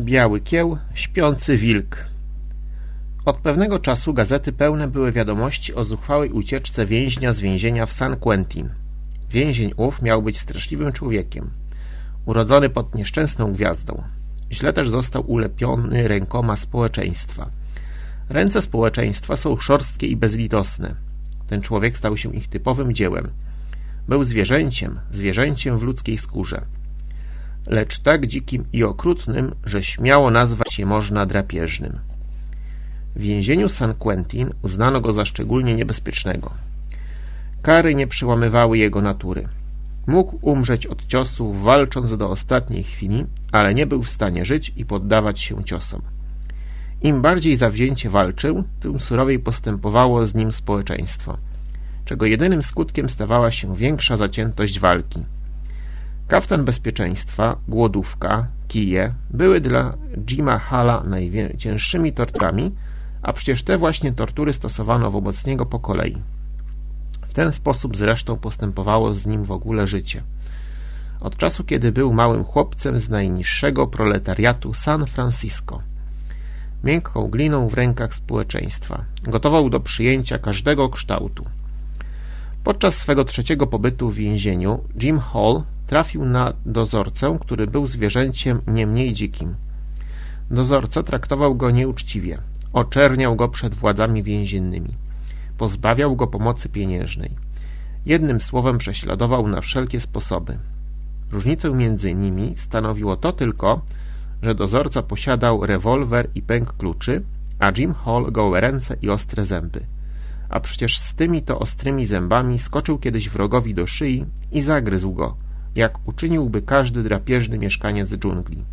Biały kieł, śpiący wilk. Od pewnego czasu gazety pełne były wiadomości o zuchwałej ucieczce więźnia z więzienia w San Quentin. Więzień ów miał być straszliwym człowiekiem, urodzony pod nieszczęsną gwiazdą. Źle też został ulepiony rękoma społeczeństwa. Ręce społeczeństwa są szorstkie i bezlitosne. Ten człowiek stał się ich typowym dziełem. Był zwierzęciem, zwierzęciem w ludzkiej skórze lecz tak dzikim i okrutnym, że śmiało nazwać je można drapieżnym. W więzieniu San Quentin uznano go za szczególnie niebezpiecznego. Kary nie przełamywały jego natury. Mógł umrzeć od ciosów, walcząc do ostatniej chwili, ale nie był w stanie żyć i poddawać się ciosom. Im bardziej zawzięcie walczył, tym surowiej postępowało z nim społeczeństwo, czego jedynym skutkiem stawała się większa zaciętość walki – Kaftan bezpieczeństwa, głodówka, kije były dla Jima Hala najcięższymi torturami, a przecież te właśnie tortury stosowano wobec niego po kolei. W ten sposób zresztą postępowało z nim w ogóle życie. Od czasu, kiedy był małym chłopcem z najniższego proletariatu San Francisco. Miękką gliną w rękach społeczeństwa. Gotował do przyjęcia każdego kształtu. Podczas swego trzeciego pobytu w więzieniu Jim Hall trafił na dozorcę, który był zwierzęciem nie mniej dzikim. Dozorca traktował go nieuczciwie, oczerniał go przed władzami więziennymi, pozbawiał go pomocy pieniężnej. Jednym słowem prześladował na wszelkie sposoby. Różnicę między nimi stanowiło to tylko, że dozorca posiadał rewolwer i pęk kluczy, a Jim Hall gołe ręce i ostre zęby. A przecież z tymi to ostrymi zębami skoczył kiedyś wrogowi do szyi i zagryzł go, jak uczyniłby każdy drapieżny mieszkaniec dżungli.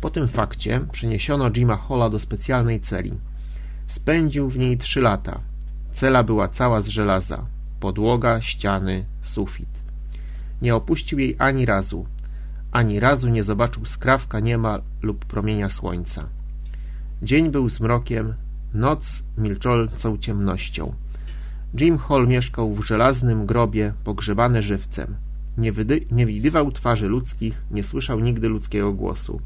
Po tym fakcie przeniesiono Jima Holla do specjalnej celi. Spędził w niej trzy lata. Cela była cała z żelaza. Podłoga, ściany, sufit. Nie opuścił jej ani razu. Ani razu nie zobaczył skrawka niema lub promienia słońca. Dzień był zmrokiem, noc milczącą ciemnością. Jim Hall mieszkał w żelaznym grobie, pogrzebany żywcem. Nie, nie widywał twarzy ludzkich, nie słyszał nigdy ludzkiego głosu.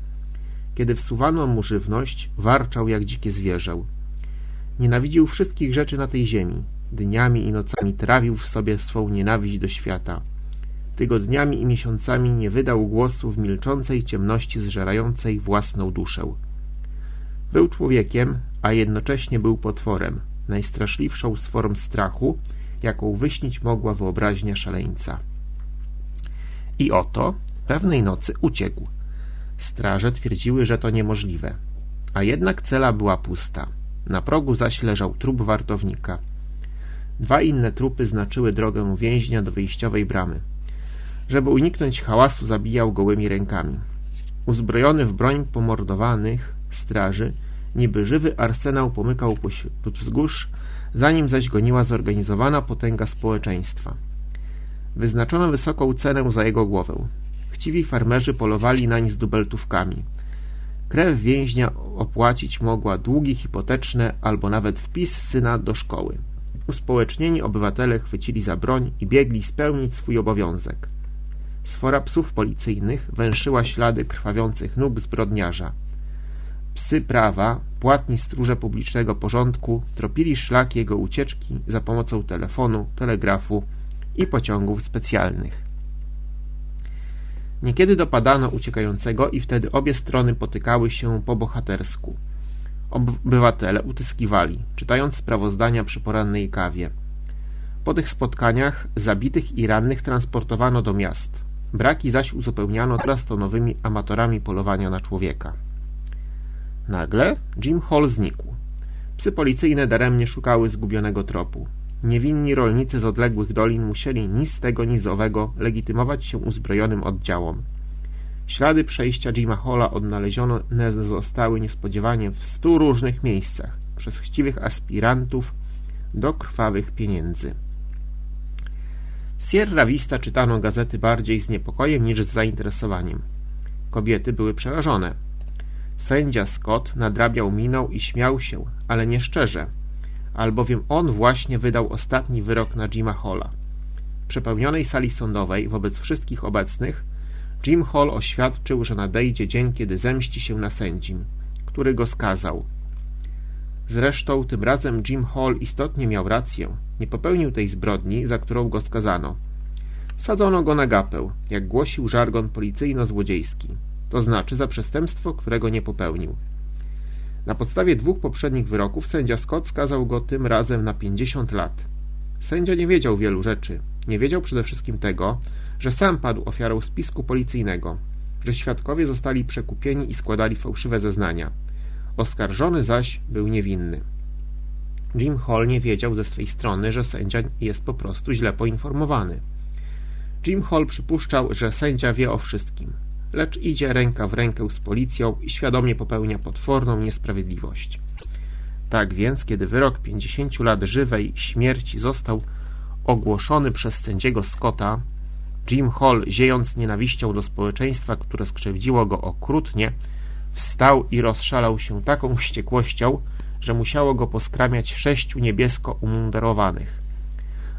Kiedy wsuwano mu żywność, warczał jak dzikie zwierzę. Nienawidził wszystkich rzeczy na tej ziemi. Dniami i nocami trawił w sobie swą nienawiść do świata. Tygodniami i miesiącami nie wydał głosu w milczącej ciemności zżerającej własną duszę. Był człowiekiem, a jednocześnie był potworem, najstraszliwszą z form strachu, jaką wyśnić mogła wyobraźnia szaleńca. I oto pewnej nocy uciekł. Straże twierdziły, że to niemożliwe. A jednak cela była pusta. Na progu zaś leżał trup wartownika. Dwa inne trupy znaczyły drogę więźnia do wyjściowej bramy. Żeby uniknąć hałasu, zabijał gołymi rękami. Uzbrojony w broń pomordowanych straży, niby żywy arsenał pomykał pośród wzgórz, zanim zaś goniła zorganizowana potęga społeczeństwa. Wyznaczono wysoką cenę za jego głowę. Chciwi farmerzy polowali nań z dubeltówkami. Krew więźnia opłacić mogła długi hipoteczne albo nawet wpis syna do szkoły. Uspołecznieni obywatele chwycili za broń i biegli spełnić swój obowiązek. Sfora psów policyjnych węszyła ślady krwawiących nóg zbrodniarza. Psy prawa, płatni stróże publicznego porządku, tropili szlak jego ucieczki za pomocą telefonu, telegrafu i pociągów specjalnych. Niekiedy dopadano uciekającego i wtedy obie strony potykały się po bohatersku. Obywatele utyskiwali, czytając sprawozdania przy porannej kawie. Po tych spotkaniach zabitych i rannych transportowano do miast. Braki zaś uzupełniano teraz to nowymi amatorami polowania na człowieka. Nagle Jim Hall znikł. Psy policyjne daremnie szukały zgubionego tropu. Niewinni rolnicy z odległych dolin musieli ni z tego, ni z owego legitymować się uzbrojonym oddziałom. Ślady przejścia Jima Hola odnalezione zostały niespodziewanie w stu różnych miejscach przez chciwych aspirantów do krwawych pieniędzy. W Sierra Vista czytano gazety bardziej z niepokojem niż z zainteresowaniem. Kobiety były przerażone. Sędzia Scott nadrabiał miną i śmiał się, ale nie szczerze, albowiem on właśnie wydał ostatni wyrok na Jima Hola. W przepełnionej sali sądowej wobec wszystkich obecnych Jim Hall oświadczył, że nadejdzie dzień, kiedy zemści się na sędzim, który go skazał. Zresztą tym razem Jim Hall istotnie miał rację. Nie popełnił tej zbrodni, za którą go skazano. Sadzono go na gapę, jak głosił żargon policyjno-złodziejski, to znaczy za przestępstwo, którego nie popełnił. Na podstawie dwóch poprzednich wyroków sędzia Scott skazał go tym razem na 50 lat. Sędzia nie wiedział wielu rzeczy. Nie wiedział przede wszystkim tego, że sam padł ofiarą spisku policyjnego, że świadkowie zostali przekupieni i składali fałszywe zeznania. Oskarżony zaś był niewinny. Jim Hall nie wiedział ze swej strony, że sędzia jest po prostu źle poinformowany. Jim Hall przypuszczał, że sędzia wie o wszystkim, lecz idzie ręka w rękę z policją i świadomie popełnia potworną niesprawiedliwość. Tak więc, kiedy wyrok 50 lat żywej śmierci został ogłoszony przez sędziego Scotta, Jim Hall, ziejąc nienawiścią do społeczeństwa, które skrzywdziło go okrutnie, wstał i rozszalał się taką wściekłością, że musiało go poskramiać sześciu niebiesko umundurowanych.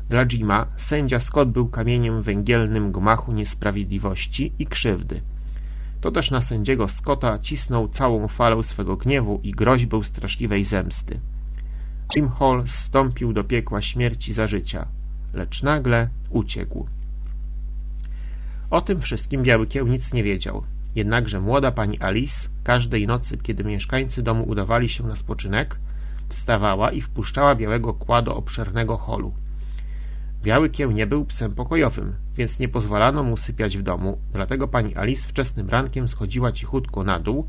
Dla Jima sędzia Scott był kamieniem węgielnym gmachu niesprawiedliwości i krzywdy. To też na sędziego Scotta cisnął całą falę swego gniewu i groźbę straszliwej zemsty. Jim Hall zstąpił do piekła śmierci za życia, lecz nagle uciekł. O tym wszystkim Biały Kieł nic nie wiedział. Jednakże młoda pani Alice każdej nocy, kiedy mieszkańcy domu udawali się na spoczynek, wstawała i wpuszczała Białego Kła do obszernego holu. Biały Kieł nie był psem pokojowym, więc nie pozwalano mu sypiać w domu, dlatego pani Alice wczesnym rankiem schodziła cichutko na dół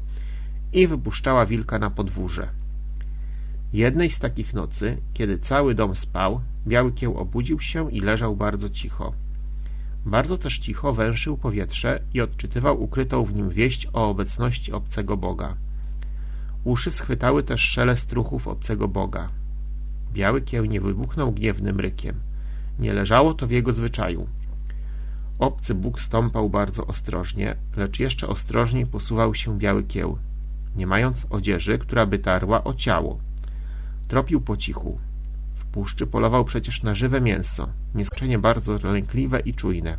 i wypuszczała wilka na podwórze. Jednej z takich nocy, kiedy cały dom spał, Biały Kieł obudził się i leżał bardzo cicho. Bardzo też cicho węszył powietrze i odczytywał ukrytą w nim wieść o obecności obcego Boga. Uszy schwytały też szelest ruchów obcego Boga. Biały Kieł nie wybuchnął gniewnym rykiem. Nie leżało to w jego zwyczaju. Obcy Bóg stąpał bardzo ostrożnie, lecz jeszcze ostrożniej posuwał się biały kieł, nie mając odzieży, która by tarła o ciało. Tropił po cichu. W puszczy polował przecież na żywe mięso, nieskończenie bardzo lękliwe i czujne,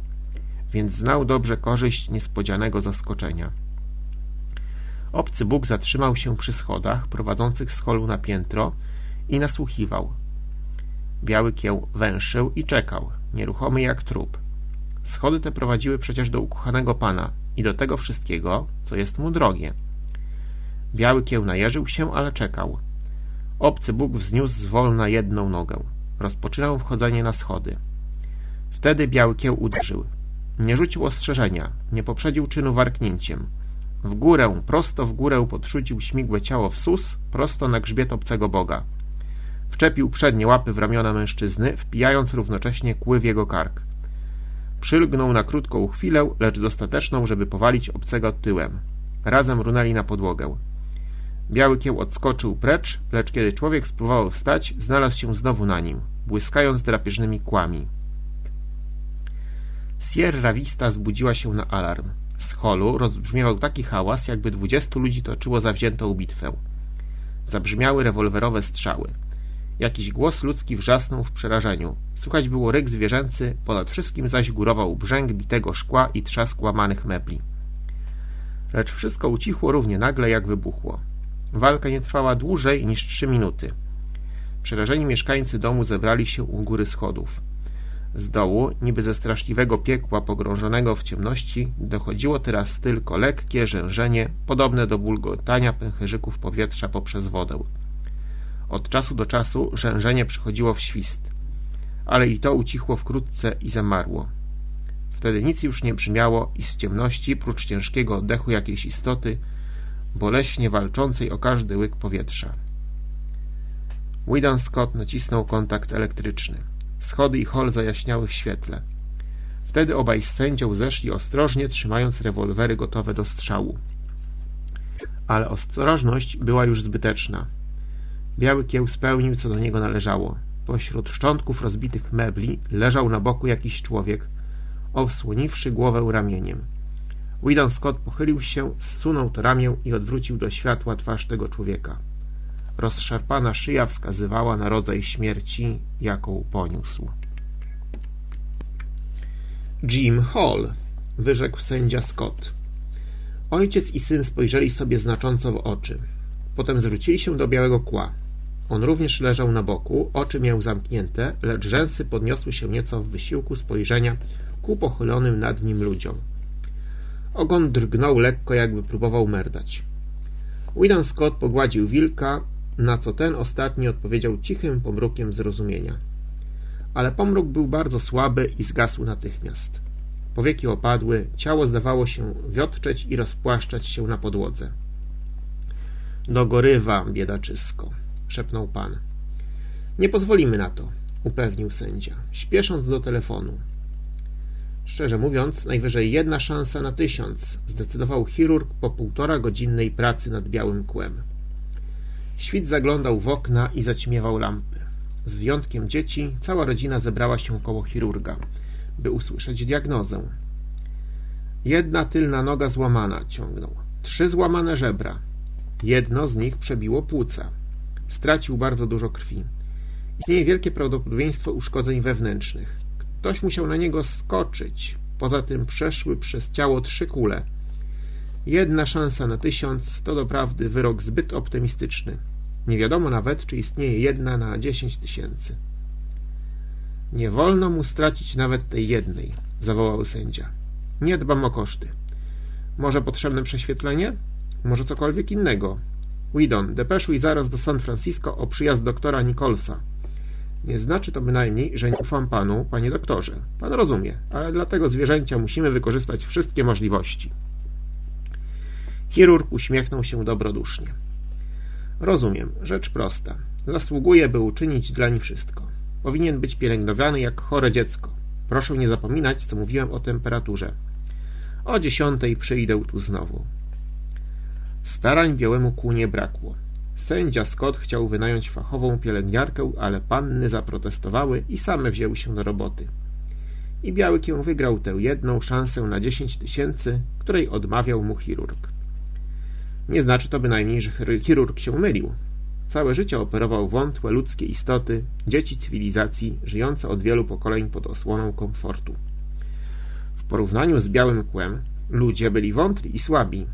więc znał dobrze korzyść niespodzianego zaskoczenia. Obcy Bóg zatrzymał się przy schodach prowadzących z holu na piętro i nasłuchiwał. Biały kieł węszył i czekał, nieruchomy jak trup. Schody te prowadziły przecież do ukochanego pana i do tego wszystkiego, co jest mu drogie. Biały kieł najeżył się, ale czekał. Obcy Bóg wzniósł zwolna jedną nogę. Rozpoczynał wchodzenie na schody. Wtedy biały kieł uderzył. Nie rzucił ostrzeżenia, nie poprzedził czynu warknięciem. W górę, prosto w górę podrzucił śmigłe ciało w sus, prosto na grzbiet obcego Boga. Wczepił przednie łapy w ramiona mężczyzny, wpijając równocześnie kły w jego kark. Przylgnął na krótką chwilę, lecz dostateczną, żeby powalić obcego tyłem. Razem runęli na podłogę. Biały kieł odskoczył precz, lecz kiedy człowiek spróbował wstać, znalazł się znowu na nim, błyskając drapieżnymi kłami. Sierra Vista zbudziła się na alarm. Z holu rozbrzmiewał taki hałas, jakby dwudziestu ludzi toczyło zawziętą bitwę. Zabrzmiały rewolwerowe strzały. Jakiś głos ludzki wrzasnął w przerażeniu. Słychać było ryk zwierzęcy, ponad wszystkim zaś górował brzęk bitego szkła i trzask łamanych mebli. Lecz wszystko ucichło równie nagle, jak wybuchło. Walka nie trwała dłużej niż trzy minuty. Przerażeni mieszkańcy domu zebrali się u góry schodów. Z dołu, niby ze straszliwego piekła pogrążonego w ciemności, dochodziło teraz tylko lekkie rzężenie, podobne do bulgotania pęcherzyków powietrza poprzez wodę. Od czasu do czasu rzężenie przychodziło w świst, ale i to ucichło wkrótce i zamarło. Wtedy nic już nie brzmiało i z ciemności, prócz ciężkiego oddechu jakiejś istoty, boleśnie walczącej o każdy łyk powietrza. Widan Scott nacisnął kontakt elektryczny. Schody i hol zajaśniały w świetle. Wtedy obaj z sędzią zeszli ostrożnie, trzymając rewolwery gotowe do strzału. Ale ostrożność była już zbyteczna. Biały kieł spełnił, co do niego należało. Pośród szczątków rozbitych mebli leżał na boku jakiś człowiek, osłoniwszy głowę ramieniem. Widon Scott pochylił się, zsunął to ramię i odwrócił do światła twarz tego człowieka. Rozszarpana szyja wskazywała na rodzaj śmierci, jaką poniósł. Jim Hall wyrzekł sędzia Scott. Ojciec i syn spojrzeli sobie znacząco w oczy. Potem zwrócili się do białego kła. On również leżał na boku, oczy miał zamknięte, lecz rzęsy podniosły się nieco w wysiłku spojrzenia ku pochylonym nad nim ludziom. Ogon drgnął lekko, jakby próbował merdać. Widan Scott pogładził wilka, na co ten ostatni odpowiedział cichym pomrukiem zrozumienia. Ale pomruk był bardzo słaby i zgasł natychmiast. Powieki opadły, ciało zdawało się wiotczeć i rozpłaszczać się na podłodze. Do gorywa, biedaczysko, szepnął pan. Nie pozwolimy na to, upewnił sędzia, śpiesząc do telefonu. Szczerze mówiąc, najwyżej jedna szansa na tysiąc, zdecydował chirurg po półtora godzinnej pracy nad białym kłem. Świt zaglądał w okna i zaćmiewał lampy. Z wyjątkiem dzieci, cała rodzina zebrała się koło chirurga, by usłyszeć diagnozę. Jedna tylna noga złamana, ciągnął. Trzy złamane żebra. Jedno z nich przebiło płuca. Stracił bardzo dużo krwi. Istnieje wielkie prawdopodobieństwo uszkodzeń wewnętrznych. Ktoś musiał na niego skoczyć. Poza tym przeszły przez ciało trzy kule. Jedna szansa na tysiąc to doprawdy wyrok zbyt optymistyczny. Nie wiadomo nawet, czy istnieje jedna na dziesięć tysięcy. Nie wolno mu stracić nawet tej jednej, zawołał sędzia. Nie dbam o koszty. Może potrzebne prześwietlenie? Może cokolwiek innego? Widon, depeszuj zaraz do San Francisco o przyjazd doktora Nicholsa. Nie znaczy to bynajmniej, że nie ufam panu, panie doktorze. Pan rozumie, ale dla tego zwierzęcia musimy wykorzystać wszystkie możliwości. Chirurg uśmiechnął się dobrodusznie. Rozumiem, rzecz prosta. Zasługuje, by uczynić dla niej wszystko. Powinien być pielęgnowany jak chore dziecko. Proszę nie zapominać, co mówiłem o temperaturze. O dziesiątej przyjdę tu znowu. Starań białemu kłu nie brakło. Sędzia Scott chciał wynająć fachową pielęgniarkę, ale panny zaprotestowały i same wzięły się do roboty. I Biały Kieł wygrał tę jedną szansę na dziesięć tysięcy, której odmawiał mu chirurg. Nie znaczy to bynajmniej, że chirurg się mylił. Całe życie operował wątłe ludzkie istoty, dzieci cywilizacji, żyjące od wielu pokoleń pod osłoną komfortu. W porównaniu z białym kłem, ludzie byli wątli i słabi,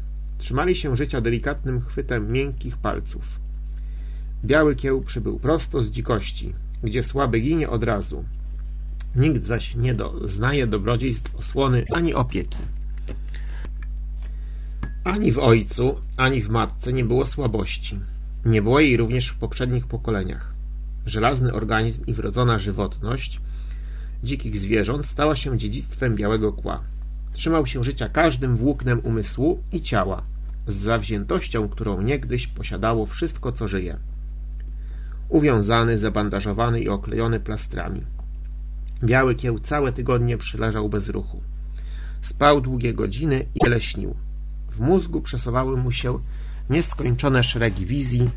Trzymali się życia delikatnym chwytem miękkich palców. Biały kieł przybył prosto z dzikości, gdzie słaby ginie od razu. Nikt zaś nie doznaje dobrodziejstw osłony ani opieki. Ani w ojcu, ani w matce nie było słabości. Nie było jej również w poprzednich pokoleniach. Żelazny organizm i wrodzona żywotność dzikich zwierząt stała się dziedzictwem białego kła. Trzymał się życia każdym włóknem umysłu i ciała, z zawziętością, którą niegdyś posiadało wszystko, co żyje. Uwiązany, zabandażowany i oklejony plastrami. Biały kieł całe tygodnie przyleżał bez ruchu. Spał długie godziny i leśnił. W mózgu przesuwały mu się nieskończone szeregi wizji,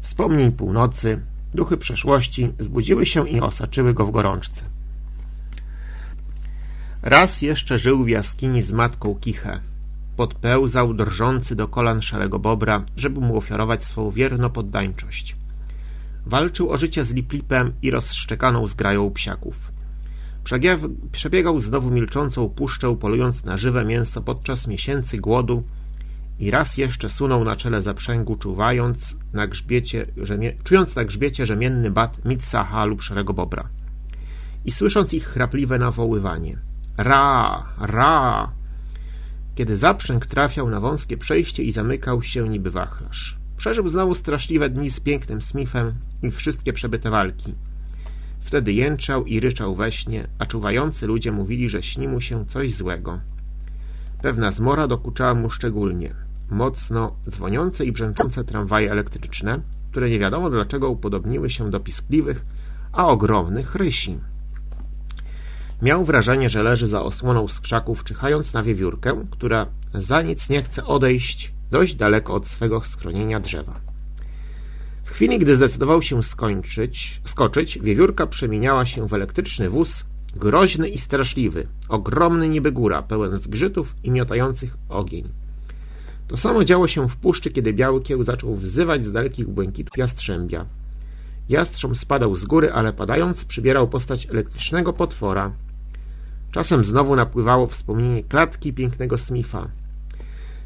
wspomnień północy, duchy przeszłości zbudziły się i osaczyły go w gorączce. Raz jeszcze żył w jaskini z matką Kichę. Podpełzał drżący do kolan szarego bobra, żeby mu ofiarować swą wierno poddańczość. Walczył o życie z Liplipem i rozszczekaną zgrają psiaków. Przebiegał znowu milczącą puszczę, polując na żywe mięso podczas miesięcy głodu i raz jeszcze sunął na czele zaprzęgu, czuwając na grzbiecie, rzemie, czując na grzbiecie rzemienny bat Mitsaha lub szarego bobra i słysząc ich chrapliwe nawoływanie. Ra, ra! Kiedy zaprzęg trafiał na wąskie przejście i zamykał się niby wachlarz. Przeżył znowu straszliwe dni z pięknym Smithem i wszystkie przebyte walki. Wtedy jęczał i ryczał we śnie, a czuwający ludzie mówili, że śni mu się coś złego. Pewna zmora dokuczała mu szczególnie. Mocno dzwoniące i brzęczące tramwaje elektryczne, które nie wiadomo dlaczego upodobniły się do piskliwych, a ogromnych rysi. Miał wrażenie, że leży za osłoną z krzaków, czyhając na wiewiórkę, która za nic nie chce odejść dość daleko od swego schronienia drzewa. W chwili, gdy zdecydował się skończyć, skoczyć, wiewiórka przemieniała się w elektryczny wóz, groźny i straszliwy, ogromny niby góra, pełen zgrzytów i miotających ogień. To samo działo się w puszczy, kiedy biały kieł zaczął wzywać z dalekich błękitów jastrzębia. Jastrząb spadał z góry, ale padając przybierał postać elektrycznego potwora, Czasem znowu napływało wspomnienie klatki pięknego Smitha.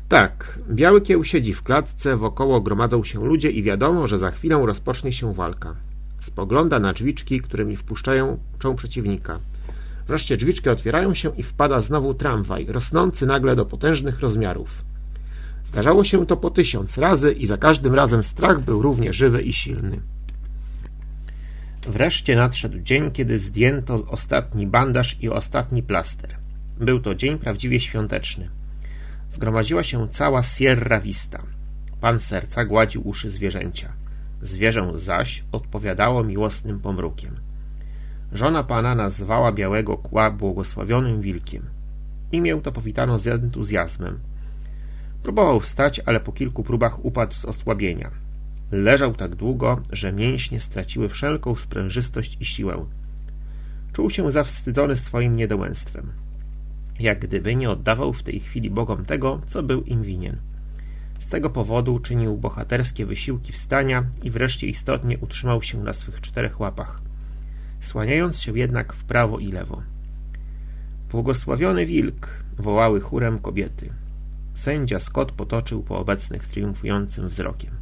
Tak, biały kieł siedzi w klatce, wokoło gromadzą się ludzie i wiadomo, że za chwilę rozpocznie się walka. Spogląda na drzwiczki, którymi wpuszczają czą przeciwnika. Wreszcie drzwiczki otwierają się i wpada znowu tramwaj, rosnący nagle do potężnych rozmiarów. Zdarzało się to po tysiąc razy i za każdym razem strach był równie żywy i silny. Wreszcie nadszedł dzień, kiedy zdjęto ostatni bandaż i ostatni plaster. Był to dzień prawdziwie świąteczny. Zgromadziła się cała Sierra Vista. Pan serca gładził uszy zwierzęcia. Zwierzę zaś odpowiadało miłosnym pomrukiem. Żona pana nazwała białego kła błogosławionym wilkiem. Imię to powitano z entuzjazmem. Próbował wstać, ale po kilku próbach upadł z osłabienia. Leżał tak długo, że mięśnie straciły wszelką sprężystość i siłę. Czuł się zawstydzony swoim niedołęstwem. Jak gdyby nie oddawał w tej chwili Bogom tego, co był im winien. Z tego powodu czynił bohaterskie wysiłki wstania i wreszcie istotnie utrzymał się na swych czterech łapach, słaniając się jednak w prawo i lewo. Błogosławiony wilk! wołały chórem kobiety. Sędzia Scott potoczył po obecnych triumfującym wzrokiem.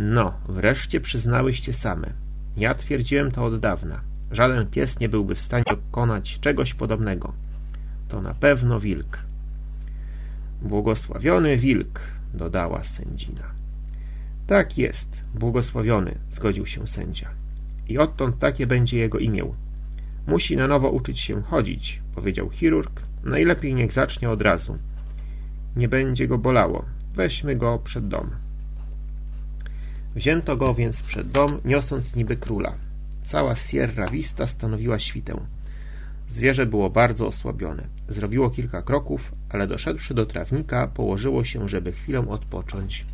No, wreszcie przyznałyście same. Ja twierdziłem to od dawna. Żaden pies nie byłby w stanie dokonać czegoś podobnego. To na pewno wilk. Błogosławiony wilk, dodała sędzina. Tak jest, błogosławiony, zgodził się sędzia. I odtąd takie będzie jego imię. Musi na nowo uczyć się chodzić, powiedział chirurg. Najlepiej niech zacznie od razu. Nie będzie go bolało. Weźmy go przed dom. Wzięto go więc przed dom, niosąc niby króla. Cała Sierra Vista stanowiła świtę. Zwierzę było bardzo osłabione. Zrobiło kilka kroków, ale doszedłszy do trawnika, położyło się, żeby chwilę odpocząć.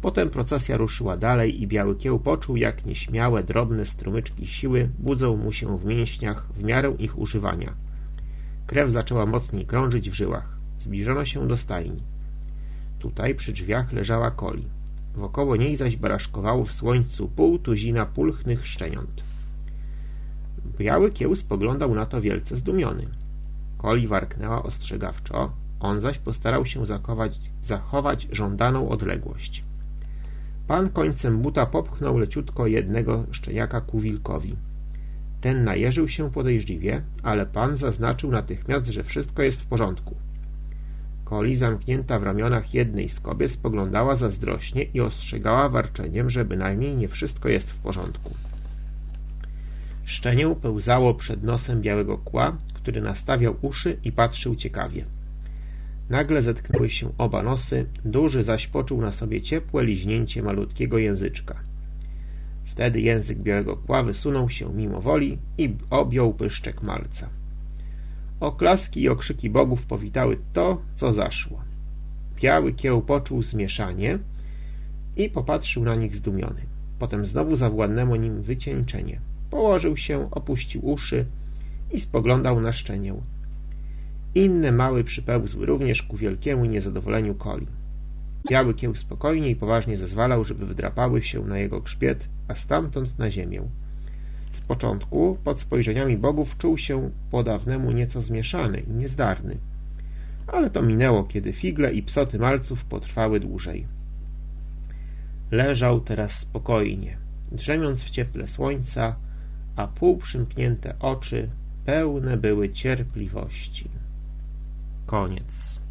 Potem procesja ruszyła dalej i biały kieł poczuł, jak nieśmiałe, drobne strumyczki siły budzą mu się w mięśniach w miarę ich używania. Krew zaczęła mocniej krążyć w żyłach. Zbliżono się do stajni. Tutaj przy drzwiach leżała Koli. Wokoło niej zaś baraszkowało w słońcu pół tuzina pulchnych szczeniąt. Biały kieł spoglądał na to wielce zdumiony. Koli warknęła ostrzegawczo, on zaś postarał się zachować, zachować żądaną odległość. Pan końcem buta popchnął leciutko jednego szczeniaka ku wilkowi. Ten najeżył się podejrzliwie, ale pan zaznaczył natychmiast, że wszystko jest w porządku. Koli, zamknięta w ramionach jednej z kobiet, spoglądała zazdrośnie i ostrzegała warczeniem, że bynajmniej nie wszystko jest w porządku. Szczenię pełzało przed nosem białego kła, który nastawiał uszy i patrzył ciekawie. Nagle zetknęły się oba nosy, duży zaś poczuł na sobie ciepłe liźnięcie malutkiego języczka. Wtedy język białego kła wysunął się mimo woli i objął pyszczek malca. Oklaski i okrzyki bogów powitały to, co zaszło. Biały kieł poczuł zmieszanie i popatrzył na nich zdumiony. Potem znowu zawładnęło nim wycieńczenie. Położył się, opuścił uszy i spoglądał na szczenię. Inne mały przypełzły również ku wielkiemu niezadowoleniu Koli. Biały kieł spokojnie i poważnie zezwalał, żeby wydrapały się na jego grzbiet, a stamtąd na ziemię. Z początku, pod spojrzeniami bogów, czuł się po dawnemu nieco zmieszany i niezdarny. Ale to minęło, kiedy figle i psoty malców potrwały dłużej. Leżał teraz spokojnie, drzemiąc w cieple słońca, a półprzymknięte oczy pełne były cierpliwości. Koniec.